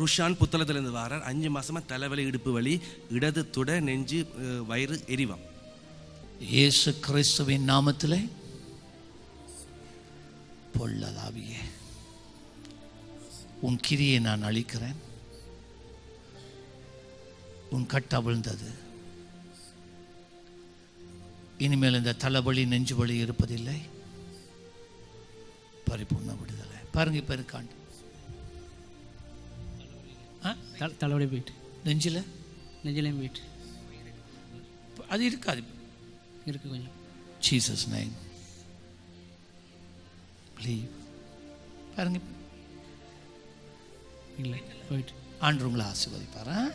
ருஷான் புத்தளத்திலேருந்து வாரார். அஞ்சு மாசமா தலைவலி இடுப்பு வலி இடது துட நெஞ்சு வயிறு எரிவாம். இயேசு கிறிஸ்துவின் நாமத்தில் பொல்லதாவிய உன் கிரியை நான் அழிக்கிறேன். உன் கட்ட விழுந்தது இனிமேல் இந்த தலைவலி நெஞ்சு வலி இருப்பதில்லை. பரிபூர்ண விடுதலை. பாருங்க இப்போ இருக்காண்டு. ஆ? தலை தலைவலி போயிட்டு. நெஞ்சில்? நெஞ்சிலையும் போயிட்டு. அது இருக்காது. இருக்கு கொஞ்சம். ஜீசஸ் நைம் லீவ் பாருங்க. இல்லை போயிட்டு. ஆண்டு உங்களை ஆசீர்வதிப்பாரா?